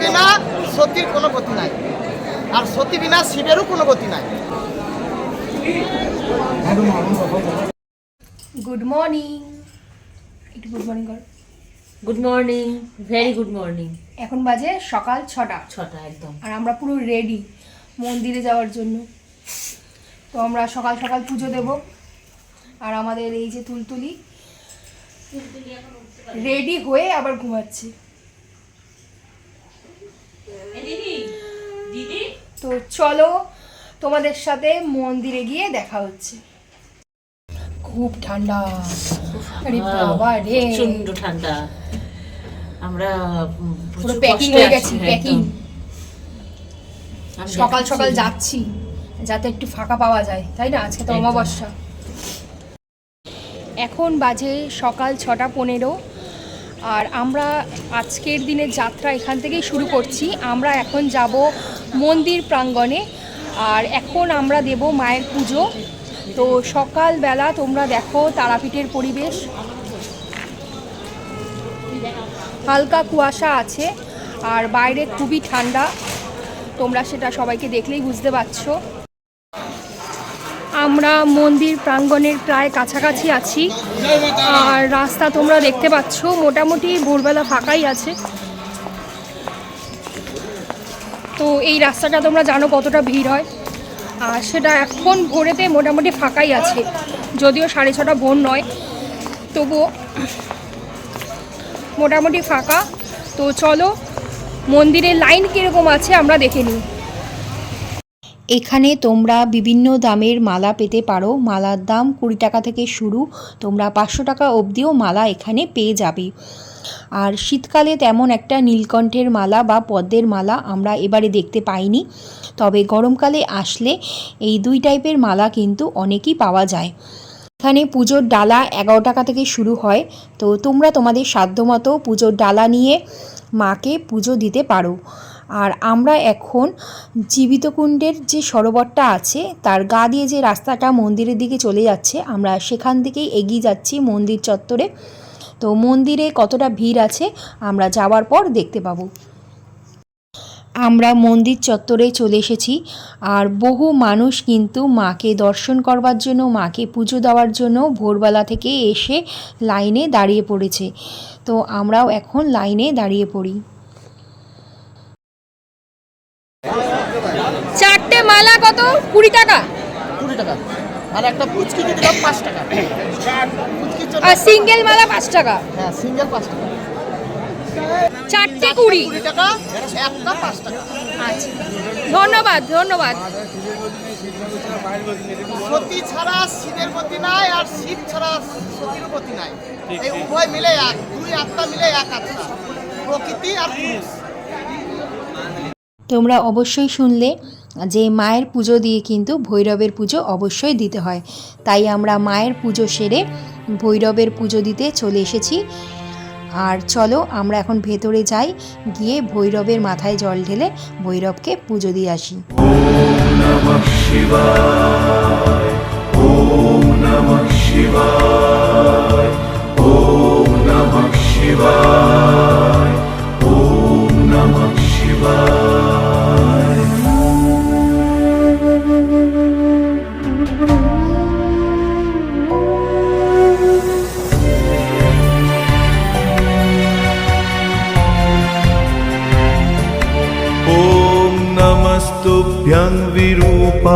বিনা সতীর কোনো গতি নাই। আর সতী বিনা শিবেরও কোনো গতি নাই। গুড মর্নিং একটু গুড মর্নিং কর। Good morning very good morning এখন বাজে সকাল ছটা। ছটা একদম। আর আমরা পুরো রেডি মন্দিরে যাওয়ার জন্য। তো আমরা সকাল সকাল পুজো দেব। আর আমাদের এই যে তুলতুলি রেডি হয়ে আবার ঘুমাচ্ছি। তো চলো তোমাদের সাথে মন্দিরে গিয়ে দেখা হচ্ছে। খুব ঠান্ডা। আরে বাবা রে। প্রচণ্ড ঠান্ডা। আমরা পুরো প্যাকিং হয়ে গেছি প্যাকিং সকাল সকাল যাচ্ছি যাতে একটু ফাঁকা পাওয়া যায় তাই না? আজকে তো অমাবস্যা। এখন বাজে সকাল ছটা পনেরো। আর আমরা আজকের দিনের যাত্রা এখান থেকেই শুরু করছি। আমরা এখন যাব মন্দির প্রাঙ্গণে। আর এখন আমরা দেব মায়ের পুজো। তো সকালবেলা তোমরা দেখো তারাপীঠের পরিবেশ। হালকা কুয়াশা আছে, আর বাইরে খুবই ঠান্ডা। তোমরা সেটা সবাইকে দেখলেই বুঝতে পারছ। আমরা মন্দির প্রাঙ্গণের প্রায় কাছাকাছি আছি। আর রাস্তা তোমরা দেখতে পাচ্ছ, মোটামুটি ভোরবেলা ফাঁকাই আছে। তো এই রাস্তাটা তোমরা জানো কতটা ভিড় হয়। আর সেটা এখন ভোরেতে মোটামুটি ফাঁকাই আছে, যদিও সাড়ে ছটা ভোর নয়। তবুও মোটামুটি ফাঁকা। তো চলো, মন্দিরের লাইন কীরকম আছে আমরা দেখে নিই। এখানে তোমরা বিভিন্ন দামের মালা পেতে পারো। মালার দাম কুড়ি টাকা থেকে শুরু। তোমরা পাঁচশো টাকা অবধিও মালা এখানে পেয়ে যাবে। আর শীতকালে তেমন একটা নীলকণ্ঠের মালা বা পদ্মের মালা আমরা এবারে দেখতে পাইনি। তবে গরমকালে আসলে এই দুই টাইপের মালা কিন্তু অনেকই পাওয়া যায়। এখানে পুজোর ডালা এগারো টাকা থেকে শুরু হয়। তো তোমরা তোমাদের সাধ্যমতো পুজোর ডালা নিয়ে মাকে পুজো দিতে পারো। আর আমরা এখন জীবিত কুণ্ডের যে সরোবরটা আছে, তার গা দিয়ে যে রাস্তাটা মন্দিরের দিকে চলে যাচ্ছে, আমরা সেখান থেকেই এগিয়ে যাচ্ছি মন্দির চত্বরে। তো মন্দিরে কতটা ভিড় আছে, আমরা যাওয়ার পর দেখতে পাবো। আমরা মন্দির চত্বরে চলে এসেছি, আর বহু মানুষ কিন্তু মাকে দর্শন করবার জন্য, মাকে পুজো দেওয়ার জন্য ভোরবেলা থেকে এসে লাইনে দাঁড়িয়ে পড়েছে। তো আমরাও এখন লাইনে দাঁড়িয়ে পড়ি চারটে মালা কত কুড়ি টাকা। কুড়ি টাকা। আর একটা পুচকি দিলাম পাঁচ টাকা। পুচকির জন্য আর সিঙ্গেল মালা পাঁচ টাকা। হ্যাঁ সিঙ্গেল পাঁচ টাকা। চারটে কুড়ি। কুড়ি টাকা একটা পাঁচ টাকা। আচ্ছা। ধন্যবাদ ধন্যবাদ। সতী ছাড়া শিবের গতি নাই আর শিব ছাড়া সতীর গতি নাই। এই উভয় মিলে এক দুই আত্মা মিলে এক আত্মা প্রকৃতি আর পুরুষ। তোমরা অবশ্যই শুনলে যে মায়ের পুজো দিয়ে কিন্তু ভৈরবের পুজো অবশ্যই দিতে হয়। তাই আমরা মায়ের পুজো সেরে ভৈরবের পুজো দিতে চলে এসেছি। আর চলো আমরা এখন ভেতরে যাই, গিয়ে ভৈরবের মাথায় জল ঢেলে ভৈরবকে পুজো দিয়ে আসি।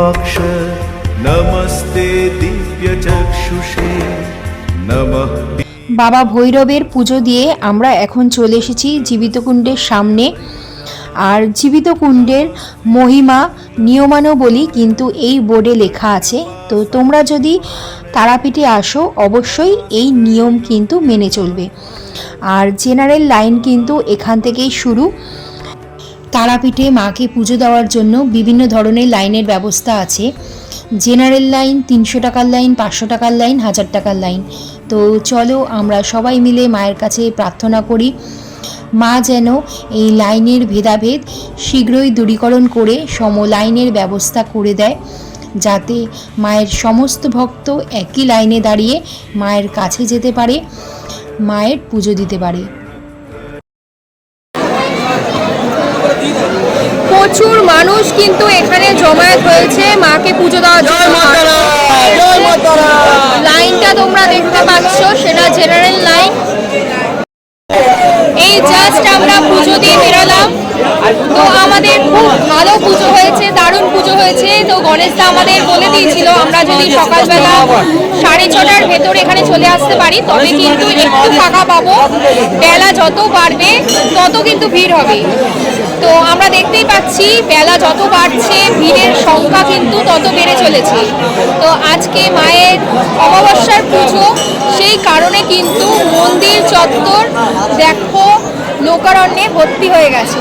विरूपाक्ष नमस्ते दिव्यचक्षुषे नमः বাবা ভৈরবের পুজো দিয়ে আমরা এখন চলে এসেছি জীবিত কুণ্ডের সামনে আর জীবিত কুণ্ডের মহিমা নিয়মানুবলী কিন্তু এই বোর্ডে লেখা আছে তো তোমরা যদি তারাপীঠে আসো অবশ্যই এই নিয়ম কিন্তু মেনে চলবে আর জেনারেল লাইন কিন্তু এখান থেকেই শুরু তারাপীঠে মাকে পুজো দেওয়ার জন্য বিভিন্ন ধরনের লাইনের ব্যবস্থা আছে। জেনারেল লাইন, তিনশো টাকার লাইন, পাঁচশো টাকার লাইন, হাজার টাকার লাইন। তো চলো আমরা সবাই মিলে মায়ের কাছে প্রার্থনা করি, মা যেন এই লাইনের ভেদাভেদ শীঘ্রই দূরীকরণ করে সম লাইনের ব্যবস্থা করে দেয়, যাতে মায়ের সমস্ত ভক্ত একই লাইনে দাঁড়িয়ে মায়ের কাছে যেতে পারে, মায়ের পুজো দিতে পারে। প্রচুর মানুষ কিন্তু এখানে জমায়েত হয়েছে। মাকে পুজো দেওয়ার জন্য লাইনটা তোমরা দেখতে পাচ্ছ সেটা জেনারেল লাইন। এই জাস্ট আমরা পুজো দিয়ে বেরোলাম। তো আমাদের খুব ভালো পুজো হয়েছে দারুণ পুজো হয়েছে। তো গণেশদা আমাদের বলে দিয়েছিল আমরা যদি সকালবেলা সাড়ে ছটার ভেতর এখানে চলে আসতে পারি তবে কিন্তু একটু ফাঁকা পাবো। বেলা যত বাড়বে তত কিন্তু ভিড় হবে। তো আমরা দেখতেই পাচ্ছি, বেলা যত বাড়ছে, ভিড়ের সংখ্যা কিন্তু তত বেড়ে চলেছে। তো আজকে মায়ের অমাবস্যার পুজো, সেই কারণে কিন্তু মন্দির চত্বর দেখো লোকারণ্যে ভর্তি হয়ে গেছে।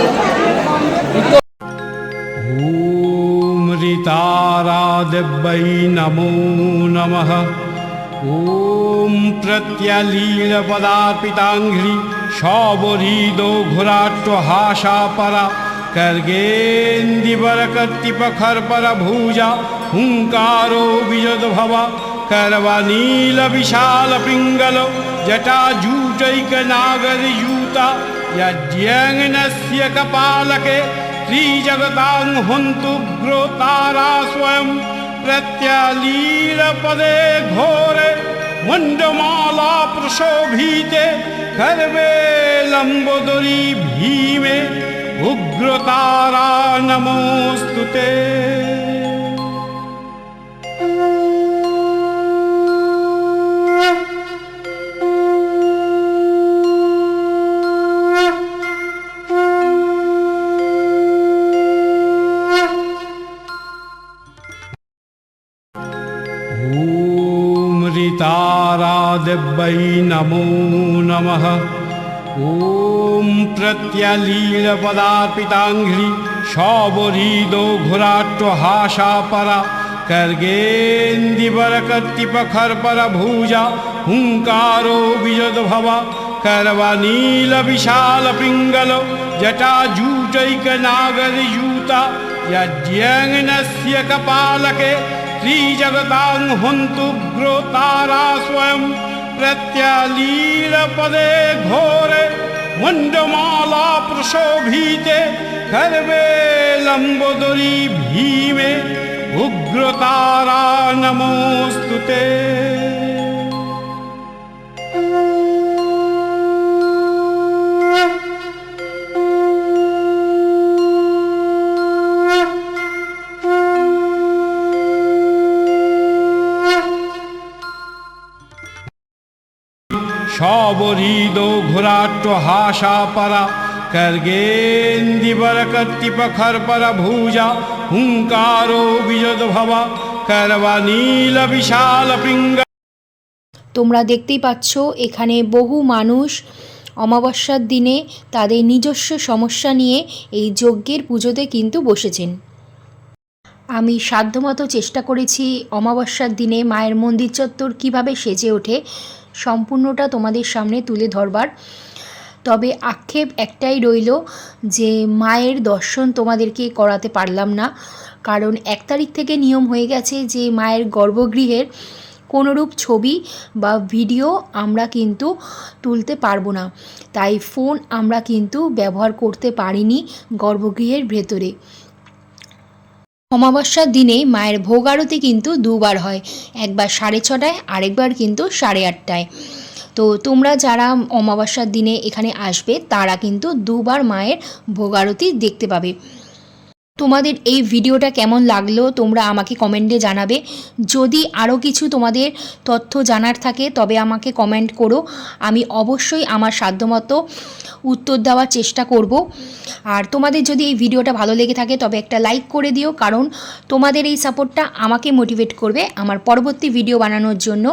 ॐ ऋतारादिव्यै नमो नमः ॐ प्रत्यलीलपदार्पिताङ्घ्रि शौबरीदो घुराट्वहाशापरा कर्गेन्दिवरकर्तिपखर्परभुजा हुङ्कारो विजद्भव करवनीलविशालपिङ्गलो जटाजूटैकनागरयूता यज्ञस्य कपालके त्रिजगतां हन्तु ग्रोतारा स्वयं प्रत्यलीलपदे घोरे মণ্ডমালা প্রশোভিতে খর্বে লম্বোদরী ভীমে উগ্রতারা নমোস্তুতে। ऋतारादिव्यै नमो नमः ॐ प्रत्यलीलपदार्पिताङ्घ्रि शौबरीदो घुराट्वहाशापरा कर्गेन्दिवरकर्तिपखर्परभुजा हुङ्कारो विजद्भव करवनीलविशालपिङ्गलो जटाजूटैकनागरयूता यज्ञस्य कपालके त्रिजगतां हन्तु ग्रोतारा स्वयं प्रत्यलीलपदे घोरे मण्डमाला प्रशोभिते गर्वे लम्बोदरी भीमे उग्रतारा नमोऽस्तु ते শবরিদো ঘোরাট্টহাসাপরা कर्गेन्दिवरकर्तिपखर्परभुजा हुङ्कारो विजद्भवा करवनीलविशालपिङ्ग তোমরা দেখতেই পাচ্ছ এখানে বহু মানুষ অমাবস্যার দিনে তাদের নিজস্ব সমস্যা নিয়ে এই যজ্ঞের পুজোতে কিন্তু বসেছেন আমি সাধ্যমতো চেষ্টা করেছি অমাবস্যার দিনে মায়ের মন্দির চত্বর কীভাবে সেজে ওঠে সম্পূর্ণটা তোমাদের সামনে তুলে ধরবার। তবে আক্ষেপ একটাই রইল যে, মায়ের দর্শন তোমাদেরকে করাতে পারলাম না। কারণ এক তারিখ থেকে নিয়ম হয়ে গেছে যে, মায়ের গর্ভগৃহের কোনোরূপ ছবি বা ভিডিও আমরা কিন্তু তুলতে পারব না। তাই ফোন আমরা কিন্তু ব্যবহার করতে পারিনি গর্ভগৃহের ভেতরে। অমাবস্যার দিনে মায়ের ভোগ আরতি কিন্তু দুবার হয়। একবার সাড়ে ছটায়, আরেকবার কিন্তু সাড়ে আটটায়। তো তোমরা যারা অমাবস্যার দিনে এখানে আসবে, তারা কিন্তু দুবার মায়ের ভোগ আরতি দেখতে পাবে। তোমাদের এই ভিডিওটা কেমন লাগল তোমরা আমাকে কমেন্টে জানাবে। যদি আরও কিছু তোমাদের তথ্য জানার থাকে, তবে আমাকে কমেন্ট করো। আমি অবশ্যই আমার সাধ্যমতো উত্তর দেওয়ার চেষ্টা করব। আর তোমাদের যদি এই ভিডিওটা ভালো লেগে থাকে, তবে একটা লাইক করে দিও, কারণ তোমাদের এই সাপোর্টটা আমাকে মোটিভেট করবে আমার পরবর্তী ভিডিও বানানোর জন্য।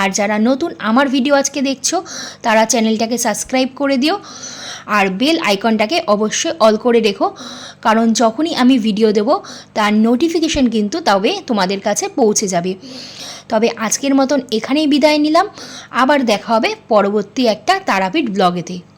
আর যারা নতুন আমার ভিডিও আজকে দেখছ, তারা চ্যানেলটাকে সাবস্ক্রাইব করে দিও। আর বেল আইকনটাকে অবশ্যই অল করে রেখো। কারণ যখনই আমি ভিডিও দেব, তার নোটিফিকেশন কিন্তু তবে তোমাদের কাছে পৌঁছে যাবে। তবে আজকের মতন এখানেই বিদায় নিলাম। আবার দেখা হবে পরবর্তী একটা তারাপীঠ ব্লগেতে